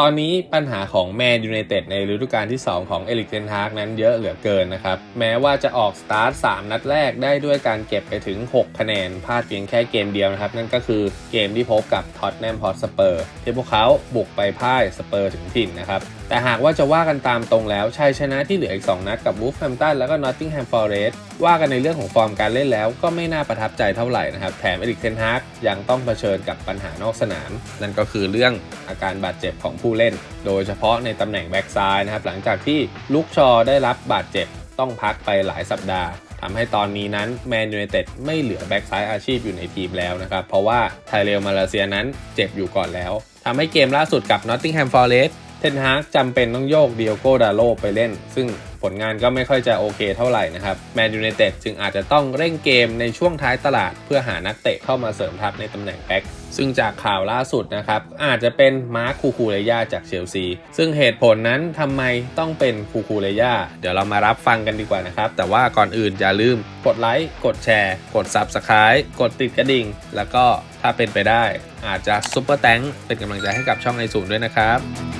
ตอนนี้ปัญหาของแมนยูไนเต็ดในฤดูกาลที่ 2 ของเอริกเทนฮากนั้นเยอะเหลือเกินนะครับ แม้ว่าจะออกสตาร์ท 3 นัดแรกได้ด้วยการเก็บไปถึง 6 คะแนนพลาดเพียงแค่เกมเดียวนะครับ นั่นก็คือเกมที่พบกับท็อตแนมพอตสเปอร์ที่พวกเขาบุกไปพ่ายสเปอร์ถึงถิ่นนะครับแต่หากว่าจะว่ากันตามตรงแล้วชัยชนะที่เหลืออีก 2 นัดกับวูฟแฮมตันแล้วก็นอตติงแฮมฟอร์เรสต์ว่ากันในเรื่องของฟอร์มการเล่นแล้วก็ไม่น่าประทับใจเท่าไหร่นะครับ แถมเอริกเทนฮากยังต้องเผชิญกับปัญหานอกสนาม นั่นก็คือเรื่องอาการบาดเจ็บของผู้เล่น โดยเฉพาะในตำแหน่งแบ็กซ้ายนะครับหลังจากที่ลุกชอได้รับบาดเจ็บต้องพักไปหลายสัปดาห์ทำให้ตอนนี้นั้นแมนยูไนเต็ดไม่เหลือแบ็กซ้ายอาชีพอยู่ในทีมแล้วนะครับเพราะว่าไทเรลมาเลเซียนั้นเจ็บอยู่ก่อนแล้วทำให้เกมล่าสุดกับนอตติงแฮมฟอร์เรสต์ ทนฮากจำเป็นต้องโยกเดียโกดาโลไปเล่น ซึ่งผลงานก็ไม่ค่อยจะโอเคเท่าไหร่นะครับแมนยูไนเต็ดจึงอาจจะต้องเร่งเกมในช่วงท้ายตลาด เพื่อหานักเตะเข้ามาเสริมทัพในตำแหน่งแบ็กซึ่งจากข่าวล่าสุดนะครับ อาจจะเป็นมาร์คคูคูเรยาจากเชลซี ซึ่งเหตุผลนั้นทำไมต้องเป็นคูคูเรยาเดี๋ยวเรามารับฟังกันดีกว่านะครับ แต่ว่าก่อนอื่นอย่าลืมกดไลค์กดแชร์ กด Subscribe กดติดกระดิ่ง แล้วก็ถ้าเป็นไปได้ อาจจะซุปเปอร์แตงเป็นกำลังใจให้กับช่องไอศูนด้วยนะครับ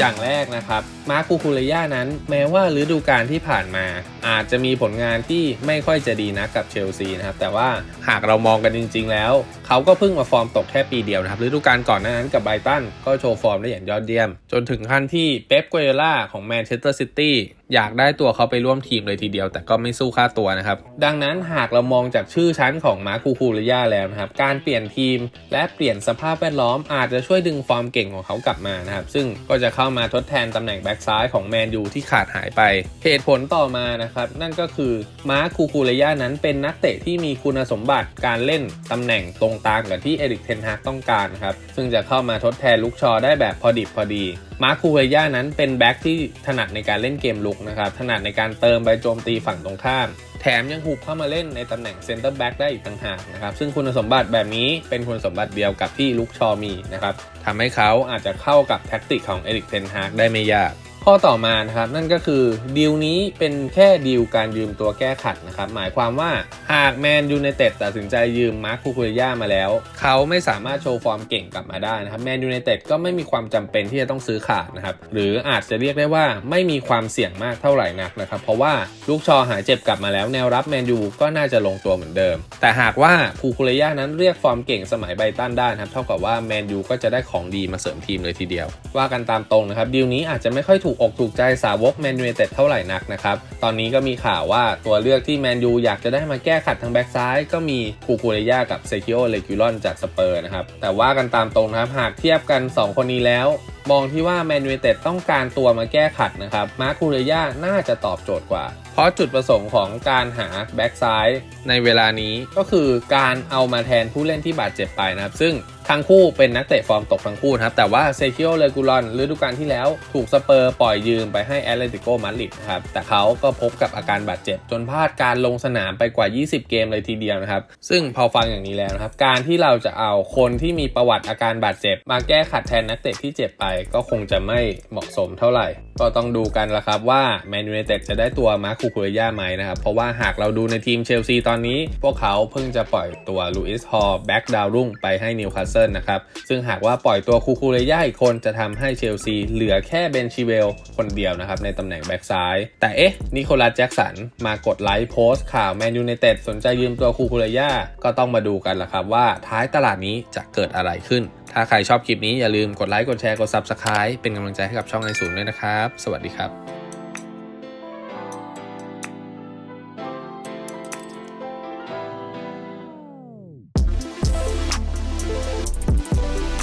อย่างแรกนะครับ มาร์คูคูเรย่านั้น แม้ว่าฤดูกาลที่ผ่านมา อาจจะมีผลงานที่ไม่ค่อยจะดีนะกับเชลซีนะครับ แต่ว่าหากเรามองกันจริง ๆ แล้ว เขาก็เพิ่งมาฟอร์มตกแค่ปีเดียวนะครับฤดูกาลก่อนหน้านั้นกับไบตันก็โชว์ฟอร์มได้อย่างยอดเยี่ยม จนถึงขั้นที่เป๊ปกัวเยล่าของแมนเชสเตอร์ซิตี้อยากได้ตัวเขาไปร่วมทีมเลยทีเดียว แต่ก็ไม่สู้ค่าตัวนะครับ ดังนั้นหากเรามองจากชื่อชั้นของมาร์คูคูเรย่าแล้วนะครับ การเปลี่ยนทีมและเปลี่ยนสภาพแวดล้อมอาจจะช่วยดึงฟอร์มเก่งของเขากลับมานะครับ ซึ่งก็จะเข้ามาทดแทนตำแหน่งแบ็กซ้ายของแมนยูที่ขาดหายไป เหตุผลต่อมานะครับ นั่นก็คือมาร์คูคูเรย่านั้นเป็นนักเตะที่มีคุณสมบัติการเล่นตำแหน่งตรงตามกับที่เอริกเทนฮากต้องการครับ ซึ่งจะเข้ามาทดแทนลุกชอได้แบบพอดิบพอดีมาร์คูเรย่านั้นเป็นแบ็กที่ถนัดในการเล่นเกมลุกนะครับถนัดในการเติมไปโจมตีฝั่งตรงข้าม แถมยังหุบเข้ามาเล่นในตำแหน่งเซนเตอร์แบ็กได้อีกต่างหากนะครับซึ่งคุณสมบัติแบบนี้เป็นคุณสมบัติเดียวกับที่ลุกชอมีนะครับทำให้เขาอาจจะเข้ากับแท็กติกของเอริกเทนฮากได้ไม่ยาก ข้อต่อมานะครับนั่นก็คือดีลนี้เป็นแค่ดีลการยืมตัวแก้ขัดนะครับหมายความว่าหากแมนยูไนเต็ดตัดสินใจยืมมาร์คคูคูเรย่ามาแล้ว เขาไม่สามารถโชว์ฟอร์มเก่งกลับมาได้นะครับแมนยูไนเต็ดก็ไม่มีความจำเป็นที่จะต้องซื้อขาดนะครับหรืออาจจะเรียกได้ว่าไม่มีความเสี่ยงมากเท่าไหร่นักนะครับเพราะว่าลูกชอหายเจ็บกลับมาแล้วแนวรับแมนยูก็น่าจะลงตัวเหมือนเดิม แต่หากว่าคูคูเรย่านั้นเรียกฟอร์มเก่งสมัยไบตันได้นะครับเท่ากับว่าแมนยูก็จะได้ของดีมาเสริมทีมเลยทีเดียว ว่ากันตามตรงนะครับดีลนี้อาจจะไม่ค่อยถูกอกถูกใจสาวกแมนยูเต็ดเท่าไหร่นักนะครับ ตอนนี้ก็มีข่าวว่าตัวเลือกที่แมนยูอยากจะได้มาแก้ขัดทางแบ็กซ้ายก็มีคูคูเรย่ากับเซคิโอเลกิลอนจากสเปอร์นะครับ แต่ว่ากันตามตรงนะครับหากเทียบกัน 2 คนนี้แล้ว มองที่ว่าแมนยูเต็ดต้องการตัวมาแก้ขัดนะครับมาคูเรย่าน่าจะตอบโจทย์กว่า ราะจุดประสงค์ของการหาแบ็กซ้ายในเวลานี้ก็คือการเอามาแทนผู้เล่นที่บาดเจ็บไปนะครับ ซึ่งทั้งคู่เป็นนักเตะฟอร์มตกทั้งคู่นะครับ แต่ว่าเซคิโอเลกูลอนฤดูกาลที่แล้วถูกสเปอร์ปล่อยยืมไปให้แอตเลติโกมาดริดนะครับ แต่เขาก็พบกับอาการบาดเจ็บ จนพลาดการลงสนามไปกว่า 20 เกมเลยทีเดียวนะครับ ซึ่งพอฟังอย่างนี้แล้วนะครับ การที่เราจะเอาคนที่มีประวัติอาการบาดเจ็บ มาแก้ขัดแทนนักเตะที่เจ็บไป ก็คงจะไม่เหมาะสมเท่าไหร่ ก็ต้องดูกันละครับว่าแมนยูไนเต็ดจะได้ตัวมาร์คูคูเรย่าไหมนะครับ เพราะว่าหากเราดูในทีมเชลซีตอนนี้ พวกเขาเพิ่งจะปล่อยตัวลูอิสฮอลแบ็กดาวรุ่งไปให้นิวคาสเซิลนะครับ ซึ่งหากว่าปล่อยตัวคูคูเรย่าอีกคนจะทำให้เชลซีเหลือแค่เบนชิเวลคนเดียวนะครับในตำแหน่งแบ็กซ้าย แต่เอ๊ะนิโคลัสแจ็กสันมากดไลค์โพสต์ข่าวแมนยูไนเต็ดสนใจยืมตัวคูคูเรย่าก็ต้องมาดูกันละครับว่าท้ายตลาดนี้จะเกิดอะไรขึ้น ถ้าใครชอบคลิปนี้อย่าลืมกดไลค์กดแชร์กด Subscribe เป็นกำลังใจให้กับช่องไอศูนย์ด้วยนะครับ สวัสดีครับ